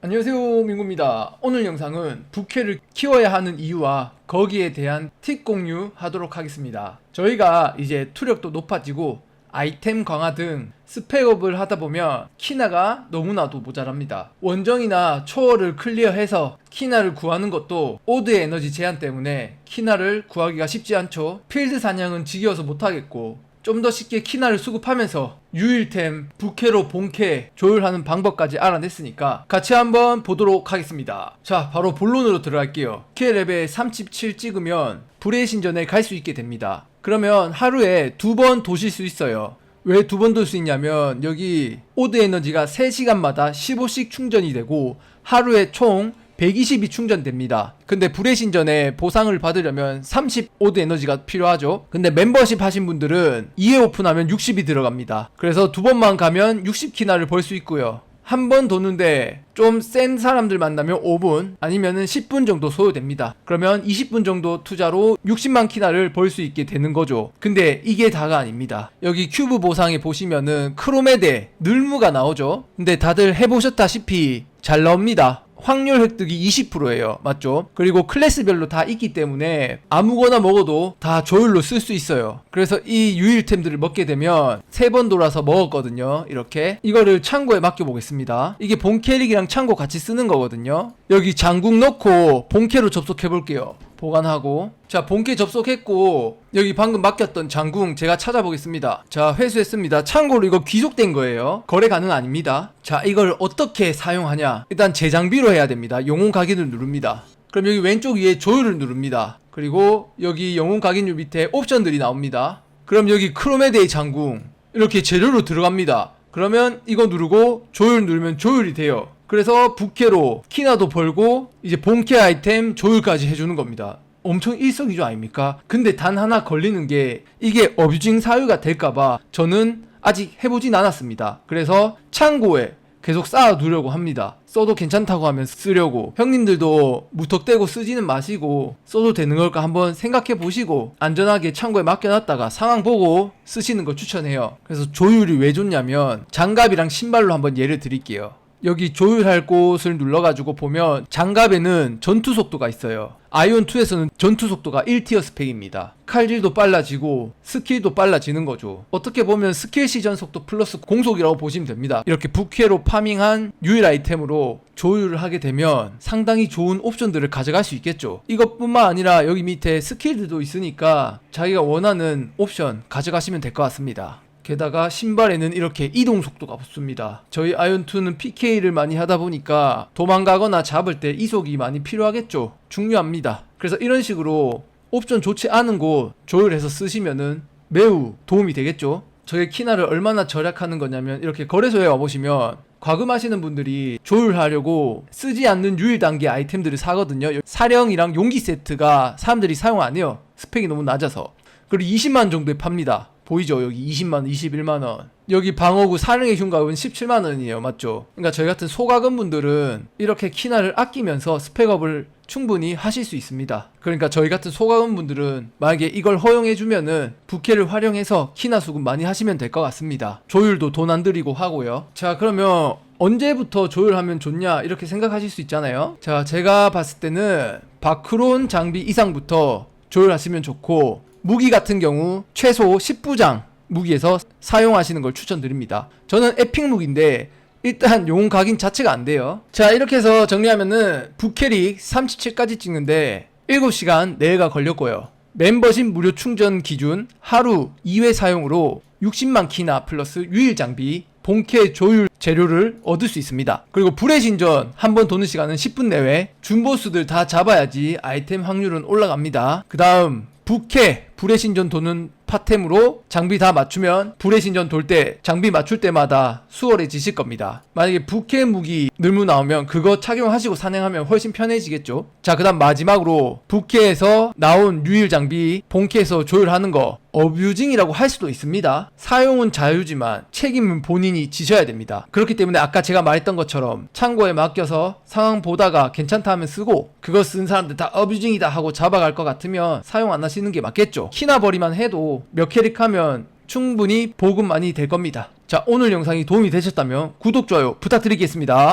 안녕하세요 민구입니다. 오늘 영상은 부캐를 키워야 하는 이유와 거기에 대한 팁 공유하도록 하겠습니다. 저희가 이제 투력도 높아지고 아이템 강화 등 스펙업을 하다 보면 키나가 너무나도 모자랍니다. 원정이나 초월을 클리어해서 키나를 구하는 것도 오드의 에너지 제한 때문에 키나를 구하기가 쉽지 않죠. 필드 사냥은 지겨워서 못하겠고 좀 더 쉽게 키나를 수급하면서 유일템, 부캐로 본캐 조율하는 방법까지 알아냈으니까 같이 한번 보도록 하겠습니다. 자, 바로 본론으로 들어갈게요. 부캐 레벨 37 찍으면 불의 신전에 갈 수 있게 됩니다. 그러면 하루에 두 번 도실 수 있어요. 왜 두 번 돌 수 있냐면 여기 오드 에너지가 3시간마다 15씩 충전이 되고 하루에 총 120이 충전됩니다. 근데 불의 신전에 보상을 받으려면 30 오드 에너지가 필요하죠. 근데 멤버십 하신 분들은 2회 오픈하면 60이 들어갑니다. 그래서 두 번만 가면 60키나를 벌 수 있고요. 한 번 도는데 좀 센 사람들 만나면 5분 아니면은 10분 정도 소요됩니다. 그러면 20분 정도 투자로 60만 키나를 벌 수 있게 되는 거죠. 근데 이게 다가 아닙니다. 여기 큐브 보상에 보시면은 크로메데 늘무가 나오죠. 근데 다들 해보셨다시피 잘 나옵니다. 확률 획득이 20%예요. 맞죠? 그리고 클래스별로 다 있기 때문에 아무거나 먹어도 다 조율로 쓸 수 있어요. 그래서 이 유일템들을 먹게 되면 세 번 돌아서 먹었거든요. 이렇게 이거를 창고에 맡겨 보겠습니다. 이게 본캐릭이랑 창고 같이 쓰는 거거든요. 여기 장국 넣고 본캐로 접속해 볼게요. 보관하고. 자 본캐 접속했고 여기 방금 맡겼던 장궁 제가 찾아보겠습니다. 자 회수했습니다. 참고로 이거 귀속된 거예요. 거래 가능 아닙니다. 자 이걸 어떻게 사용하냐? 일단 재장비로 해야 됩니다. 영웅 각인을 누릅니다. 그럼 여기 왼쪽 위에 조율을 누릅니다. 그리고 여기 영웅 각인율 밑에 옵션들이 나옵니다. 그럼 여기 크로메데이 장궁 이렇게 재료로 들어갑니다. 그러면 이거 누르고 조율 누르면 조율이 돼요 그래서 부캐로 키나도 벌고 이제 본캐 아이템 조율까지 해주는 겁니다. 엄청 일석이조 아닙니까? 근데 단 하나 걸리는 게 이게 어뷰징 사유가 될까봐 저는 아직 해보진 않았습니다. 그래서 창고에 계속 쌓아두려고 합니다. 써도 괜찮다고 하면 쓰려고 형님들도 무턱대고 쓰지는 마시고 써도 되는 걸까 한번 생각해 보시고 안전하게 창고에 맡겨놨다가 상황 보고 쓰시는 걸 추천해요. 그래서 조율이 왜 좋냐면 장갑이랑 신발로 한번 예를 드릴게요. 여기 조율할 곳을 눌러가지고 보면 장갑에는 전투 속도가 있어요. 아이온2에서는 전투 속도가 1티어 스펙입니다. 칼질도 빨라지고 스킬도 빨라지는 거죠. 어떻게 보면 스킬 시전 속도 플러스 공속이라고 보시면 됩니다. 이렇게 부캐로 파밍한 유일 아이템으로 조율을 하게 되면 상당히 좋은 옵션들을 가져갈 수 있겠죠. 이것뿐만 아니라 여기 밑에 스킬들도 있으니까 자기가 원하는 옵션 가져가시면 될 것 같습니다. 게다가 신발에는 이렇게 이동 속도가 붙습니다. 저희 아이언2는 PK를 많이 하다 보니까 도망가거나 잡을 때 이속이 많이 필요하겠죠. 중요합니다. 그래서 이런 식으로 옵션 좋지 않은 곳 조율해서 쓰시면은 매우 도움이 되겠죠. 저의 키나를 얼마나 절약하는 거냐면 이렇게 거래소에 와보시면 과금하시는 분들이 조율하려고 쓰지 않는 유일 단계 아이템들을 사거든요. 사령이랑 용기 세트가 사람들이 사용 안 해요. 스펙이 너무 낮아서. 그리고 20만 정도에 팝니다. 보이죠? 여기 20만원, 21만원. 여기 방어구 사령의 흉가은 17만원이에요. 맞죠? 그러니까 저희 같은 소가금 분들은 이렇게 키나를 아끼면서 스펙업을 충분히 하실 수 있습니다. 그러니까 저희 같은 소가금 분들은 만약에 이걸 허용해주면은 부캐를 활용해서 키나 수급 많이 하시면 될 것 같습니다. 조율도 돈 안 들이고 하고요. 자, 그러면 언제부터 조율하면 좋냐 이렇게 생각하실 수 있잖아요. 자, 제가 봤을 때는 바크론 장비 이상부터 조율하시면 좋고 무기 같은 경우 최소 10부장 무기에서 사용하시는 걸 추천드립니다. 저는 에픽 무기인데 일단 용은 각인 자체가 안 돼요. 자 이렇게 해서 정리하면은 부캐릭 37까지 찍는데 7시간 내외가 걸렸고요. 멤버십 무료 충전 기준 하루 2회 사용으로 60만 키나 플러스 유일 장비 본캐 조율 재료를 얻을 수 있습니다. 그리고 불의 신전 한 번 도는 시간은 10분 내외 준보스들 다 잡아야지 아이템 확률은 올라갑니다. 그 다음 부캐 불의 신전 도는 파템으로 장비 다 맞추면 불의 신전 돌 때 장비 맞출 때마다 수월해지실 겁니다. 만약에 부캐 무기 늘무 나오면 그거 착용하시고 사냥하면 훨씬 편해지겠죠. 자, 그다음 마지막으로 부캐에서 나온 유일 장비 본캐에서 조율하는 거 어뷰징이라고 할 수도 있습니다. 사용은 자유지만 책임은 본인이 지셔야 됩니다. 그렇기 때문에 아까 제가 말했던 것처럼 창고에 맡겨서 상황 보다가 괜찮다 하면 쓰고 그거 쓴 사람들 다 어뷰징이다 하고 잡아갈 것 같으면 사용 안 하시는 게 맞겠 죠. 키나 버리만 해도 몇 캐릭 하면 충분히 보급 많이 될 겁니다. 자, 오늘 영상이 도움이 되셨다면 구독, 좋아요 부탁드리겠습니다.